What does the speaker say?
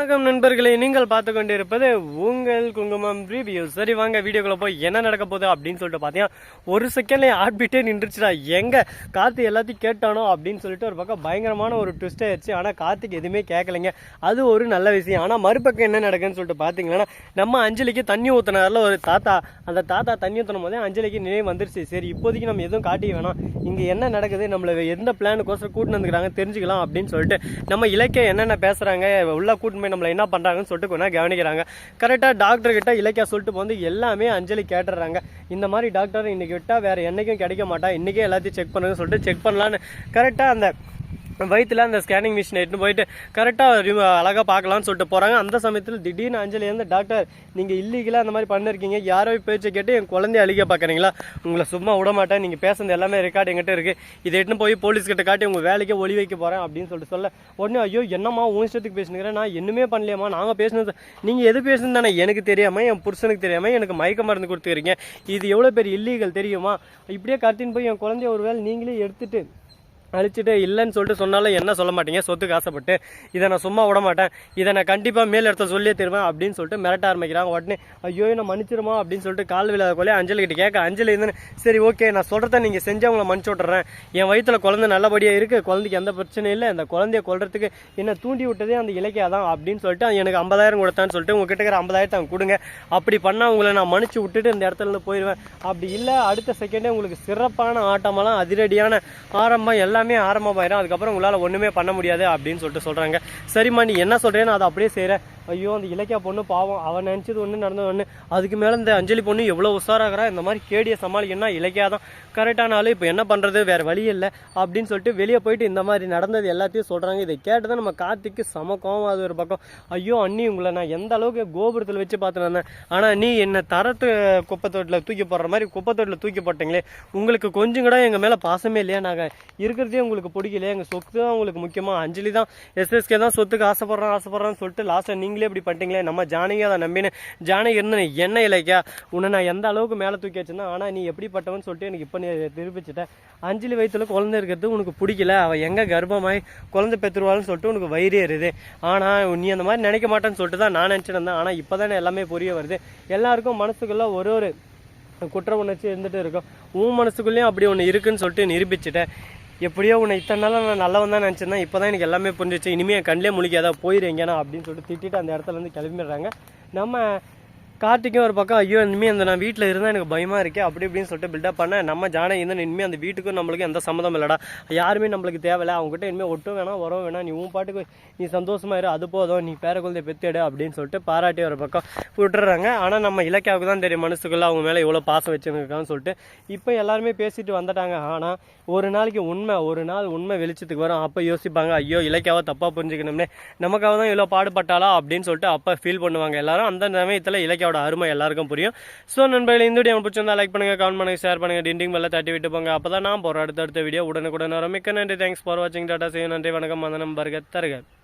வணக்கம் நண்பர்களே நீங்கள் பார்த்து கொண்டிருப்பது உங்கள் குங்குமம் ரிவ்யூ சரி வாங்க வீடியோக்குள்ள போய் என்ன நடக்க போகுது அப்படின்னு சொல்லிட்டு பார்த்தீங்கன்னா ஒரு செகண்ட்லேயே ஆட்பிட்டே நின்றுச்சுடா. எங்கே கார்த்திக் எல்லாத்தையும் கேட்டானோ அப்படின்னு சொல்லிட்டு ஒரு பக்கம் பயங்கரமான ஒரு ட்விஸ்ட் ஆயிடுச்சு. ஆனால் கார்த்திக் எதுவுமே கேட்கலைங்க அது ஒரு நல்ல விஷயம். ஆனால் மறுபக்கம் என்ன நடக்குன்னு சொல்லிட்டு பார்த்தீங்கன்னா நம்ம அஞ்சலிக்கு தண்ணி ஊற்றினாரில் ஒரு தாத்தா. அந்த தாத்தா தண்ணி ஊற்றின போதே அஞ்சலிக்கு நினைவு வந்துருச்சு. சரி இப்போதைக்கு நம்ம எதுவும் காட்டி வேணாம். இங்கே என்ன நடக்குது நம்மள எந்த பிளானுக்கோசரம் கூட்டின்னு வந்துக்கிறாங்க தெரிஞ்சுக்கலாம் அப்படின்னு சொல்லிட்டு நம்ம இலக்கிய என்னென்ன பேசுகிறாங்க உள்ள கூட்டின்னு போய் நம்மளை என்ன பண்ணுறாங்கன்னு சொல்லிட்டு கொஞ்சம் கவனிக்கிறாங்க. கரெக்டாக டாக்டர் கிட்ட இலக்கியா சொல்லிட்டு வந்து எல்லாமே அஞ்சலி கேட்டுடுறாங்க. இந்த மாதிரி டாக்டர் இன்னைக்கு விட்டால் வேறு என்னைக்கும் கிடைக்க மாட்டா. இன்றைக்கே எல்லாத்தையும் செக் பண்ணுங்கன்னு சொல்லிட்டு செக் பண்ணலான்னு கரெக்டாக அந்த வயிற்றுல அந்த ஸ்கேனிங் மிஷினை எடுத்துன்னு போயிட்டு கரெக்டாக அழகாக பார்க்கலாம்னு சொல்லிட்டு போகிறாங்க அந்த சமயத்தில் திடீர்னு அஞ்சலி வந்து டாக்டர் நீங்கள் இல்லீகலாக அந்த மாதிரி பண்ணிருக்கீங்க. யாரோ பேச்சை கேட்டு என் குழந்தைய அழிக்க பார்க்குறீங்களா? உங்களை சும்மா விட மாட்டேன். நீங்கள் பேசுனது எல்லாமே ரெக்கார்டு எங்கிட்ட இருக்குது இதை எடுத்துன்னு போய் போலீஸ் கிட்ட காட்டி உங்கள் வேலைக்கே ஒளி வைக்க போகிறேன் அப்படின்னு சொல்லிட்டு சொல்ல. உடனே ஐயோ என்னம்மா உன் இஷ்டத்துக்கு பேசுனுக்கிறேன். நான் இன்னுமே பண்ணலையாம்மா. நாங்கள் பேசினது நீங்கள் எது பேசுனது தானே? எனக்கு தெரியாமல் என் புருஷனுக்கு தெரியாமல் எனக்கு மயக்க மருந்து கொடுத்துக்கிறீங்க. இது எவ்வளோ பெரிய இல்லீகல் தெரியுமா? இப்படியே கடத்தின்னு போய் என் குழந்தைய ஒரு வேளை நீங்களே எடுத்துட்டு அழிச்சிட்டு இல்லைன்னு சொல்லிட்டு சொன்னாலும் என்ன சொல்ல மாட்டீங்க? சொத்துக்கு ஆசைப்பட்டு இதை நான் சும்மா விட மாட்டேன். இதை நான் கண்டிப்பாக மேல் இடத்த சொல்லியே தருவேன் அப்படின்னு சொல்லிட்டு மிரட்ட ஆரம்பிக்கிறாங்க. உடனே ஐயோ நான் மன்னிச்சிருமா? அப்படின்னு சொல்லிட்டு கால் விழாத கொலையே அஞ்சலி கிட்ட கேட்க அஞ்சலி இருந்து சரி ஓகே நான் சொல்கிறத நீங்கள் செஞ்சு அவங்கள மன்னிச்சு விட்றேன் என் வயிற்றுல குழந்தை நல்லபடியாக இருக்குது குழந்தைக்கு எந்த பிரச்சனையும் இல்லை. அந்த குழந்தைய கொள்றதுக்கு என்ன தூண்டி விட்டதே அந்த இலக்கியா தான் அப்படின்னு சொல்லிட்டு எனக்கு ஐம்பதாயிரம் கொடுத்தான்னு சொல்லிட்டு உங்ககிட்ட இருக்கிற ஐம்பதாயிரத்தை கொடுங்க. அப்படி பண்ணால் உங்களை நான் மன்னிச்சு விட்டுட்டு இந்த இடத்துல இருந்து போயிடுவேன் அப்படி இல்லை. அடுத்த செகண்டே உங்களுக்கு சிறப்பான ஆட்டமெல்லாம் அதிரடியான ஆரம்பம். எல்லாம் ஆரம்பமாயிரும். அதுக்கப்புறம் உங்களால் ஒன்றுமே பண்ண முடியாது அப்படின்னு சொல்லிட்டு சொல்கிறாங்க சரிம்மா நீ என்ன சொல்கிறேன்னு அதை அப்படியே செய்கிறேன் ஐயோ அந்த இலக்கியா பொண்ணு பாவம். அவன் நினச்சது ஒன்று நடந்தது ஒன்று அதுக்கு மேலே இந்த அஞ்சலி பொண்ணு எவ்வளோ உஷாராகிறா? இந்த மாதிரி கேடியை சமாளிக்கணும்னா இலக்கியா தான் கரெக்டான இப்போ என்ன பண்ணுறது வேறு வழி இல்லை. அப்படின்னு சொல்லிட்டு வெளியே போயிட்டு இந்த மாதிரி நடந்தது எல்லாத்தையும் சொல்கிறாங்க இதை கேட்டு தான் நம்ம கார்த்திக்கு சம கோவம் அது ஒரு பக்கம். ஐயோ அண்ணி உங்களை நான் எந்த அளவுக்கு கோபுரத்தில் வச்சு பார்த்துட்டு வந்தேன் ஆனால் நீ என்னை தரத்து குப்பை தொட்டில் தூக்கி போடுற மாதிரி குப்பை தொட்டில் தூக்கி போட்டீங்களே. உங்களுக்கு கொஞ்சம் கூட எங்கள் மேலே பாசமே இல்லையா? நாங்கள் இருக்கிறதே உங்களுக்கு பிடிக்கல எங்கள் சொத்து தான் உங்களுக்கு முக்கியமாக அஞ்சலி தான் எஸ்எஸ்கே தான் சொத்துக்கு ஆசைப்படுறோம் ஆசைப்படுறோன்னு சொல்லிட்டு லாஸ்ட்டாக நீங்கள் இப்படி பண்ணிட்டீங்களே நம்ம ஜானகி அதை நம்பினேன் ஜானகி இருந்து என்ன இலைக்கா உன்னை நான் எந்த அளவுக்கு மேலே தூக்கி வச்சிருந்தேன் ஆனால் நீ எப்படிப்பட்டவன் சொல்லிட்டு எனக்கு இப்போ நீ திருப்பிச்சிட்டேன் அஞ்சலி வயிற்றுல குழந்தை இருக்கிறது உனக்கு பிடிக்கல. அவள் எங்கே கர்ப்பமாய் குழந்தை பெற்றுருவாள்னு சொல்லிட்டு உனக்கு வயிறு ஏறுது ஆனால் நீ அந்த மாதிரி நினைக்க மாட்டேன்னு சொல்லிட்டு தான் நான் நினச்சிட்டு இருந்தேன். ஆனால் இப்போ தானே எல்லாமே புரிய வருது. எல்லாருக்கும் மனசுக்குள்ள ஒரு ஒரு குற்ற உணர்ச்சி இருந்துட்டு இருக்கும். உன் மனசுக்குள்ளேயும் அப்படி ஒன்று இருக்குன்னு சொல்லிட்டு நிரூபிச்சிட்டேன் எப்படியோ உன்னை இத்தனை நாளாக நான் நல்லவன் தான் நினச்சிருந்தேன். இப்போ தான் எனக்கு எல்லாமே புரிஞ்சிச்சு இனிமேல் என் கண்ணிலே முழிக்காதா போயிரு எங்கேனா அப்படின்னு சொல்லிட்டு திட்டிட்டு அந்த இடத்துல இருந்து கிளம்பிடுறாங்க. நம்ம கார்த்திக்கும் ஒரு பக்கம் ஐயோ இனிமேல் அந்த நான் வீட்டில் இருந்தால் எனக்கு பயமாக இருக்கே அப்படி இப்படின்னு சொல்லிட்டு பில்டப் பண்ண நம்ம ஜானகி இருந்தால் இனிமேல் அந்த வீட்டுக்கும் நம்மளுக்கு எந்த சம்மந்தம் இல்லைடா. யாருமே நம்மளுக்கு தேவையில்ல. அவங்ககிட்ட இனிமேல் ஒட்டும் வேணாம் உரம் வேணாம். நீ உன் பாட்டுக்கு நீ சந்தோஷமாக இரு அது போதும். நீ பேர குழந்தைய பெத்தெடு அப்படின்னு சொல்லிட்டு பாராட்டி ஒரு பக்கம் விட்டுறாங்க. ஆனால் நம்ம இலக்கியாவுக்கு தான் தெரியும் மனசுக்குள்ளே அவங்க மேலே இவ்வளோ பாசம் வச்சுருக்கான்னு சொல்லிட்டு. இப்போ எல்லாருமே பேசிட்டு வந்துட்டாங்க. ஆனால் ஒரு நாளைக்கு உண்மை ஒரு நாள் உண்மை வெளிச்சத்துக்கு வரும். அப்போ யோசிப்பாங்க ஐயோ இலக்கியாவை தப்பாக புரிஞ்சுக்கணும்னே. நமக்காக தான் இவ்வளோ பாடுபட்டாளா? அப்படின்னு சொல்லிட்டு அப்போ ஃபீல் பண்ணுவாங்க எல்லாரும். அந்த சமயத்தில் இலக்கியாவோட அருமை எல்லாருக்கும் புரியும். ஸோ நண்பர்கள் இந்த வீடியோ பிடிச்சிருந்தா லைக் பண்ணுங்க கமெண்ட் பண்ணுங்க ஷேர் பண்ணுங்க டிண்டிங் மேலே தட்டி விட்டு போங்க. அப்போ தான் நான் போகிற அடுத்தடுத்த வீடியோ உடனுக்குடன் வரும். மிக்க நன்றி. தேங்க்ஸ் ஃபார் வாட்சிங் டாட்டா செய்யும் நன்றி வணக்கம். மந்தனம் பர்கத் தருக.